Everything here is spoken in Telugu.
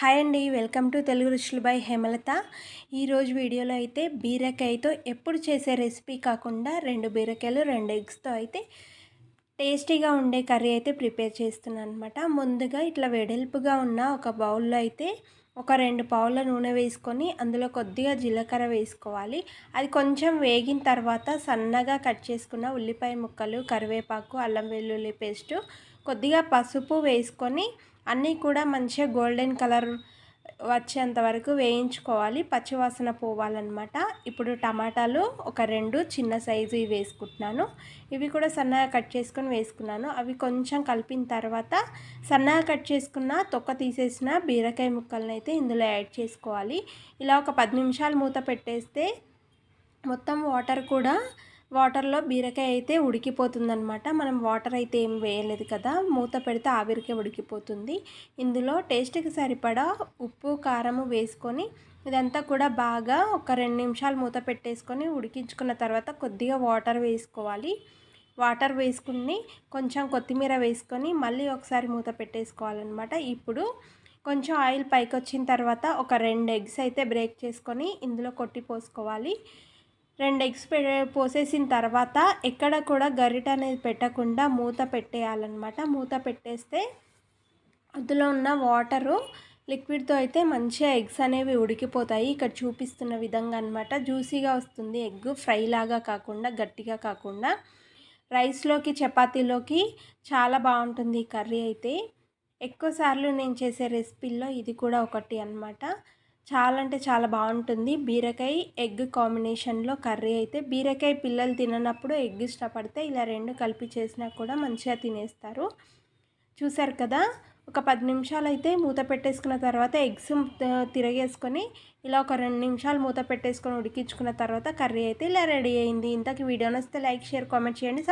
హాయ్ అండి వెల్కమ్ టు తెలుగు రుచులు బై హేమలత. ఈరోజు వీడియోలో అయితే బీరకాయతో ఎప్పుడు చేసే రెసిపీ కాకుండా రెండు బీరకాయలు రెండు ఎగ్స్తో అయితే టేస్టీగా ఉండే కర్రీ అయితే ప్రిపేర్ చేస్తున్నాను అనమాట ముందుగా ఇట్లా వెడల్పుగా ఉన్న ఒక బౌల్లో అయితే ఒక రెండు పావుల నూనె వేసుకొని అందులో కొద్దిగా జీలకర్ర వేసుకోవాలి. అది కొంచెం వేగిన తర్వాత సన్నగా కట్ చేసుకున్న ఉల్లిపాయ ముక్కలు కరివేపాకు అల్లం వెల్లుల్లి పేస్టు కొద్దిగా పసుపు వేసుకొని అన్నీ కూడా మంచిగా గోల్డెన్ కలర్ వచ్చేంత వరకు వేయించుకోవాలి. పచ్చివాసన పోవాలన్నమాట. ఇప్పుడు టమాటాలు ఒక రెండు చిన్న సైజు వేసుకుంటున్నాను. ఇవి కూడా సన్నగా కట్ చేసుకొని వేసుకున్నాను. అవి కొంచెం కలిపిన తర్వాత సన్నగా కట్ చేసుకున్న తొక్క తీసేసిన బీరకాయ ముక్కలను అయితే ఇందులో యాడ్ చేసుకోవాలి. ఇలా ఒక పది నిమిషాలు మూత పెట్టేస్తే మొత్తం వాటర్ కూడా వాటర్లో బీరకాయ అయితే ఉడికిపోతుందనమాట మనం వాటర్ అయితే ఏం వేయలేదు కదా మూత పెడితే ఆవిరికే ఉడికిపోతుంది. ఇందులో టేస్ట్కి సరిపడా ఉప్పు కారము వేసుకొని ఇదంతా కూడా బాగా ఒక రెండు నిమిషాలు మూత పెట్టేసుకొని ఉడికించుకున్న తర్వాత కొద్దిగా వాటర్ వేసుకోవాలి. వాటర్ వేసుకుని కొంచెం కొత్తిమీర వేసుకొని మళ్ళీ ఒకసారి మూత పెట్టేసుకోవాలన్నమాట. ఇప్పుడు కొంచెం ఆయిల్ పైకి వచ్చిన తర్వాత ఒక రెండు ఎగ్స్ అయితే బ్రేక్ చేసుకొని ఇందులో కొట్టి పోసుకోవాలి. రెండు ఎగ్స్ పోసేసిన తర్వాత ఎక్కడ కూడా గరిట అనేది పెట్టకుండా మూత పెట్టేయాలన్నమాట. మూత పెట్టేస్తే అందులో ఉన్న వాటరు లిక్విడ్తో అయితే మంచిగా ఎగ్స్ అనేవి ఉడికిపోతాయి. ఇక్కడ చూపిస్తున్న విధంగా అనమాట జ్యూసీగా వస్తుంది ఎగ్ ఫ్రై లాగా కాకుండా గట్టిగా కాకుండా. రైస్లోకి చపాతీలోకి చాలా బాగుంటుంది ఈ కర్రీ అయితే. ఎక్కువసార్లు నేను చేసే రెసిపీల్లో ఇది కూడా ఒకటి అనమాట చాలా అంటే చాలా బాగుంటుంది. బీరకాయ ఎగ్ కాంబినేషన్లో కర్రీ అయితే బీరకాయ పిల్లలు తిననప్పుడు ఎగ్ ఇష్టపడితే ఇలా రెండు కలిపి చేసినా కూడా మంచిగా తినేస్తారు. చూసారు కదా? ఒక పది నిమిషాలు అయితే మూత పెట్టేసుకున్న తర్వాత ఎగ్స్ తిరగేసుకొని ఇలా ఒక రెండు నిమిషాలు మూత పెట్టేసుకొని ఉడికించుకున్న తర్వాత కర్రీ అయితే ఇలా రెడీ అయింది. ఇంతకు వీడియో వస్తే లైక్ షేర్ కామెంట్ చేయండి.